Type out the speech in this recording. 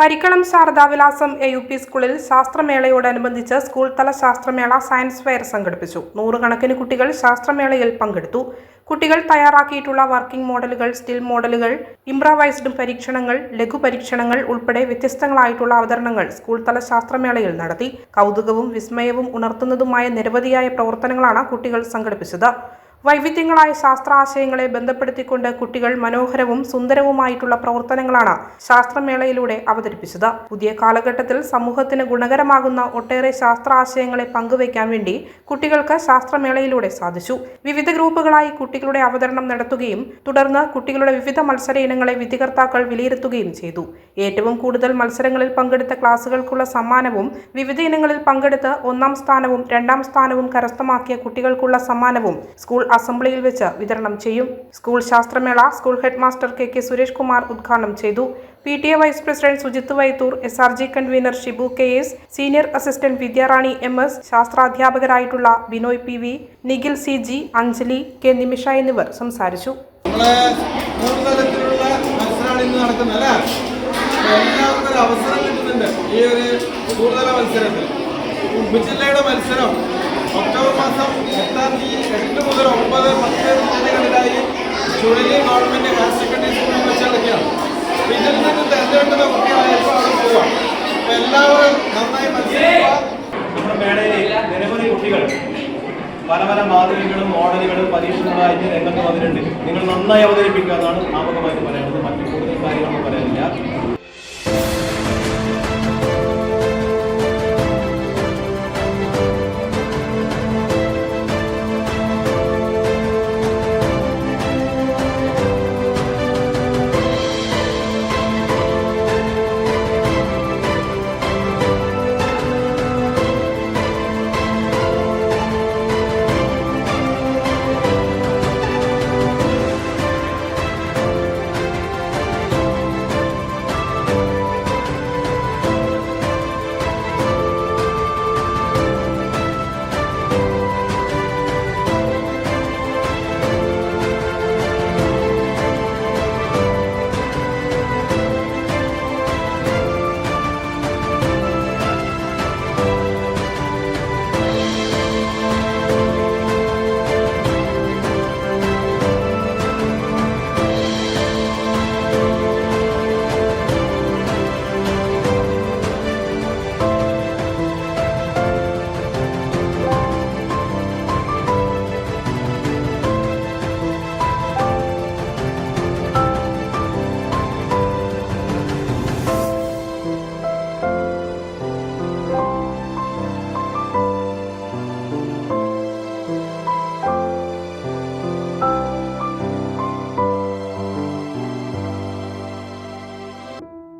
Parikkalam Saradavilasam A U P സ്കൂളിൽ ശാസ്ത്രമേളയോടനുബന്ധിച്ച് school തല ശാസ്ത്രമേള സയൻസ് ഫെയർ സംഘടിപ്പിച്ചു. നൂറുകണക്കിന് കുട്ടികൾ ശാസ്ത്രമേളയിൽ പങ്കെടുത്തു. കുട്ടികൾ തയ്യാറാക്കിയിട്ടുള്ള വർക്കിംഗ് മോഡലുകൾ സ്റ്റിൽ മോഡലുകൾ ഇംപ്രവൈസ്ഡ് പരീക്ഷണങ്ങൾ ലഘു പരീക്ഷണങ്ങൾ ഉൾപ്പെടെ വ്യത്യസ്തങ്ങളായിട്ടുള്ള അവതരണങ്ങൾ സ്കൂൾ തല ശാസ്ത്രമേളയിൽ നടത്തി. കൗതുകവും വിസ്മയവും ഉണർത്തുന്നതുമായ നിരവധിയായ പ്രവർത്തനങ്ങളാണ് കുട്ടികൾ സംഘടിപ്പിച്ചത്. വൈവിധ്യങ്ങളായ ശാസ്ത്രാശയങ്ങളെ ബന്ധപ്പെടുത്തിക്കൊണ്ട് കുട്ടികൾ മനോഹരവും സുന്ദരവുമായിട്ടുള്ള പ്രവർത്തനങ്ങളാണ് ശാസ്ത്രമേളയിലൂടെ അവതരിപ്പിച്ചത്. പുതിയ കാലഘട്ടത്തിൽ സമൂഹത്തിന് ഗുണകരമാകുന്ന ഒട്ടേറെ ശാസ്ത്രാശയങ്ങളെ പങ്കുവയ്ക്കാൻ വേണ്ടി കുട്ടികൾക്ക് ശാസ്ത്രമേളയിലൂടെ സാധിച്ചു. വിവിധ ഗ്രൂപ്പുകളായി കുട്ടികളുടെ അവതരണം നടത്തുകയും തുടർന്ന് കുട്ടികളുടെ വിവിധ മത്സര ഇനങ്ങളെ വിധികർത്താക്കൾ വിലയിരുത്തുകയും ചെയ്തു. ഏറ്റവും കൂടുതൽ മത്സരങ്ങളിൽ പങ്കെടുത്ത ക്ലാസുകൾക്കുള്ള സമ്മാനവും വിവിധ ഇനങ്ങളിൽ പങ്കെടുത്ത് ഒന്നാം സ്ഥാനവും രണ്ടാം സ്ഥാനവും കരസ്ഥമാക്കിയ കുട്ടികൾക്കുള്ള സമ്മാനവും സ്കൂൾ അസംബ്ലിയിൽ വെച്ച് വിതരണം ചെയ്യും. School ശാസ്ത്രമേള school head master K K Suresh Kumar ഉദ്ഘാടനം ചെയ്തു. P T A vice president Sujith Vaithoor S R G convener Shibu K S senior assistant Vidyarani M S ശാസ്ത്രാധ്യാപകരായിട്ടുള്ള Binoy P V Nikhil C G Anjali K Nimisha എന്നിവർ സംസാരിച്ചു. അവസരം കിട്ടുന്നുണ്ട് ഈ ഒരു കൂടുതല മത്സരത്തിൽ. ഉപജില്ലയുടെ മത്സരം. ഒക്ടോബർ മാസം എട്ടാം തീയതി എട്ട് മുതൽ ഒമ്പത് പത്ത് തീയതികളിലായി ചുഴലി ഗവൺമെന്റ് ഹയർ സെക്കൻഡറി സ്കൂളിൽ വെച്ച് നടക്കുകയാണ്. അപ്പൊ ഇതിൽ നിന്ന് തെരഞ്ഞെടുക്കുന്ന കുട്ടികളായപ്പോൾ അവിടെ പോവാം എല്ലാവരും നന്നായി നമ്മുടെ നിരവധി കുട്ടികൾ പല പല മാതൃകകളും മോഡലുകളും പരീക്ഷണങ്ങളായിട്ട് രംഗത്ത് വന്നിട്ടുണ്ട്. നിങ്ങൾ നന്നായി അവതരിപ്പിക്കുക എന്നാണ് ആമുഖമായിട്ട് പറയുന്നത്. മറ്റു കൂടുതൽ കാര്യങ്ങളൊന്നും പറയാനില്ല.